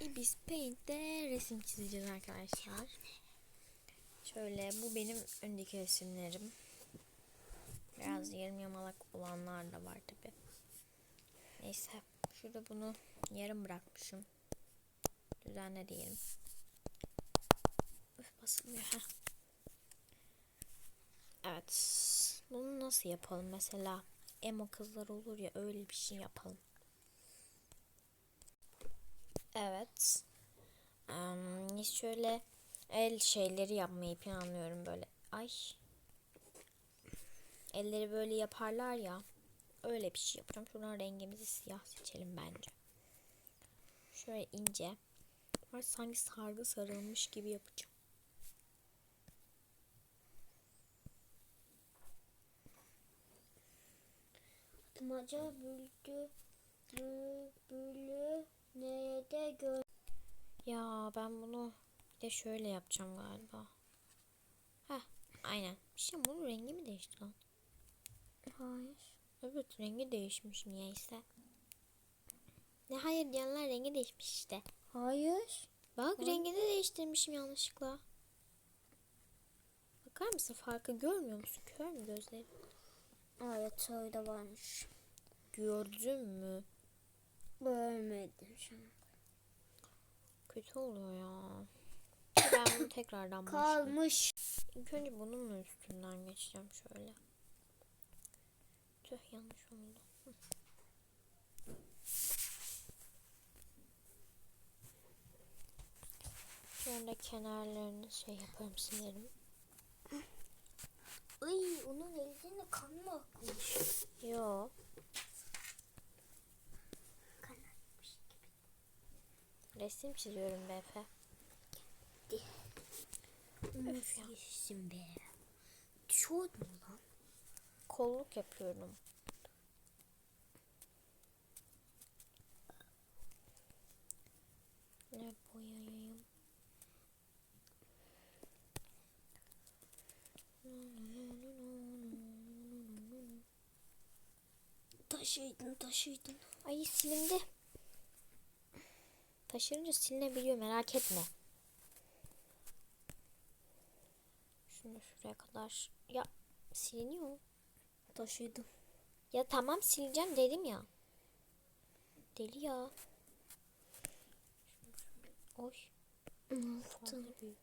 Ibis Paint'te resim çizeceğiz arkadaşlar. Şöyle bu benim öndeki resimlerim. Biraz yarım yamalak olanlar da var tabi. Neyse şurada bunu yarım bırakmışım. Düzenle diyelim. Üf, basılmıyor. Heh. Evet. Bunu nasıl yapalım mesela? Emo kızlar olur ya öyle bir şey yapalım. Evet. Em, şöyle el şeyleri yapmayı planlıyorum böyle. Ay. Elleri böyle yaparlar ya. Öyle bir şey yapacağım. Şuradan rengimizi siyah seçelim bence. Şöyle ince. Var sanki sargı sarılmış gibi yapacağım. Maca büldü bülbülü nerede gör Ya ben bunu bir de şöyle yapacağım galiba. Heh aynen. Bir şey bunun rengi mi değişti lan? Hayır. Evet rengi değişmiş niyeyse. Ne hayır diyenler rengi değişmiş işte. Hayır. Bak rengini değiştirmişim yanlışlıkla. Bakar mısın farkı görmüyor musun? Kör mü gözlerin? Evet öyle varmış. Gördün mü? Görmedim şu an. Kötü oluyor ya. Ben bunu tekrardan başlayayım. Kalmış. İlk önce bunun üstünden geçeceğim şöyle. Tüh yanlış oldu. Sonra kenarlarını şey yaparım silerim. Ay onun elinde kan mı akmış? Yo. Kan akmış. Resim çiziyorum be Efe. Öf. Geçsin be. Çok mu lan? Kolluk yapıyorum. Ne boyayayım? Taşıydın taşıydın. Ay silindi. Taşırınca silinebiliyor merak etme. Şunu şuraya kadar. Ya siliniyor. Taşıydım. Ya tamam sileceğim dedim ya. Deli ya. Oy. Fazla büyük.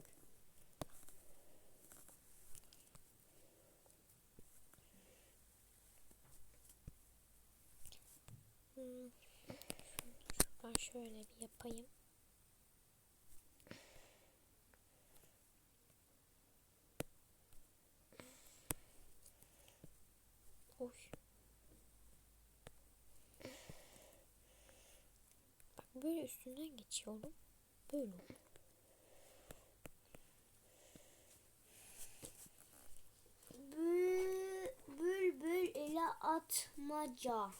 Ben şöyle bir yapayım. Oy. Bak böyle üstünden geçiyorum. Böyle oluyor. Bül, bülbül ile atmaca.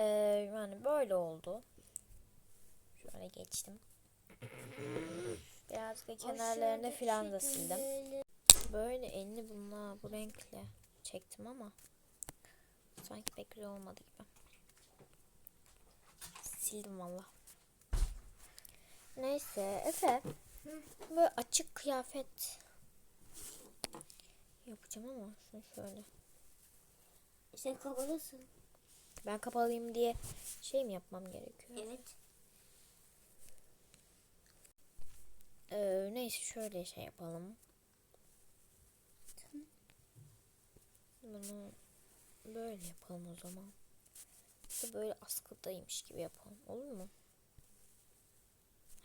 Ee, yani böyle oldu. Şöyle geçtim. Biraz da kenarlarını filan da sildim. Böyle elini bununla bu renkle çektim ama sanki pek güzel olmadı gibi. Sildim valla. Neyse Efe böyle açık kıyafet yapacağım ama şunu şöyle. Sen kapalısın. Ben kapalıyım diye şey mi yapmam gerekiyor? Evet. Ee, neyse şöyle şey yapalım. Bunu böyle yapalım o zaman. De böyle askıdaymış gibi yapalım. Olur mu?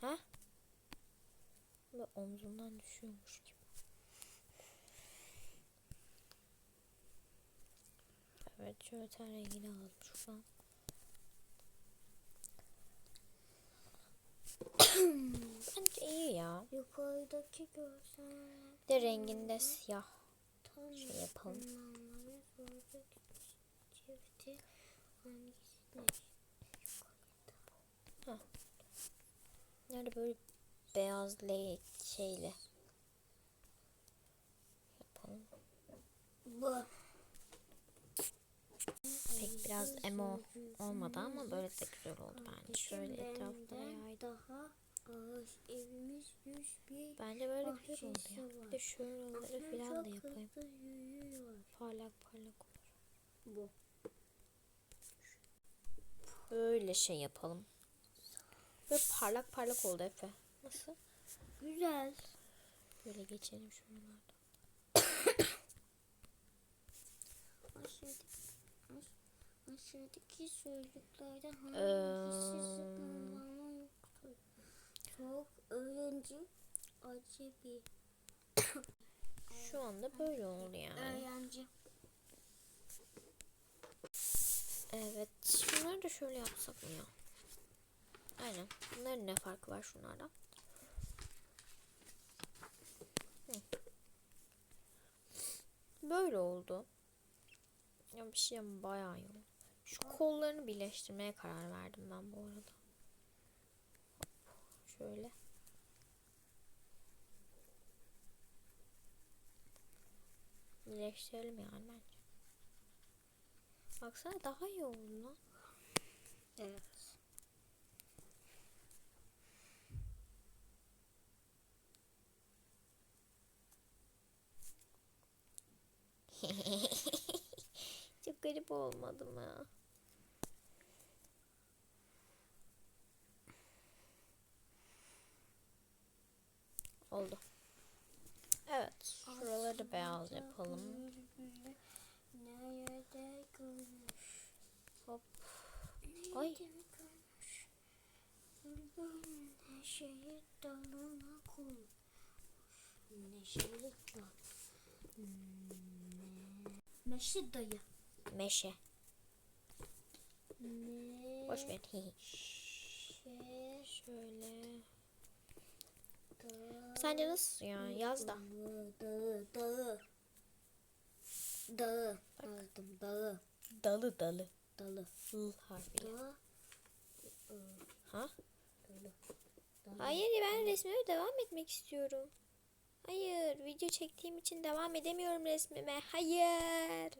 Ha? Böyle omzundan düşüyormuş gibi. Evet şöyle ten rengini alalım şuradan. Bence iyi ya. Yukarıdaki görsel. De renginde siyah. Tam Şey yapalım. çifti hangisine? Nerede böyle beyaz le şeyle yapalım. Bu. Biraz emo olmadı ama böyle de güzel oldu bence. Şöyle evimiz 101 Bence böyle güzel oldu ya. Bir de şuraları falan da yapayım. Parlak parlak olur. Bu. Böyle şey yapalım. Böyle parlak parlak oldu Efe. Nasıl? Güzel. Böyle geçelim şuralarda. Aşağıdaki, aş- aşağıdaki sözlüklerden Ee, hangisi zıplama yoktur? Çok öğrenci acebi. Şu anda böyle oldu yani. Öğrenci. Evet. Şunları da şöyle yapsak mı ya? Aynen. Bunların ne farkı var şunlardan? Hı. Böyle oldu. Ya bir şey ama bayağı iyi oldu. Şu kollarını birleştirmeye karar verdim ben bu arada. Şöyle. Birleştirelim yani bence. Baksana daha iyi oldu lan. Evet. Çok garip olmadı mı? Oldu. Evet. Şuraları beyaz yapalım. Hop. Ay. neşeyi dalına koy. Neşeli dal. Ne- Meşe dayı. Meşe. Ne- Boş ver. Şöyle. da- Sence nasıl ya? Yaz da. Dağı, dağı, dağı. Yazdım, dağı. Dalı dalı. Dalı. L harfiyle. Dağı. Ha? Dalı. Hayır ben resmime devam etmek istiyorum. Hayır video çektiğim için devam edemiyorum resmime. Hayır.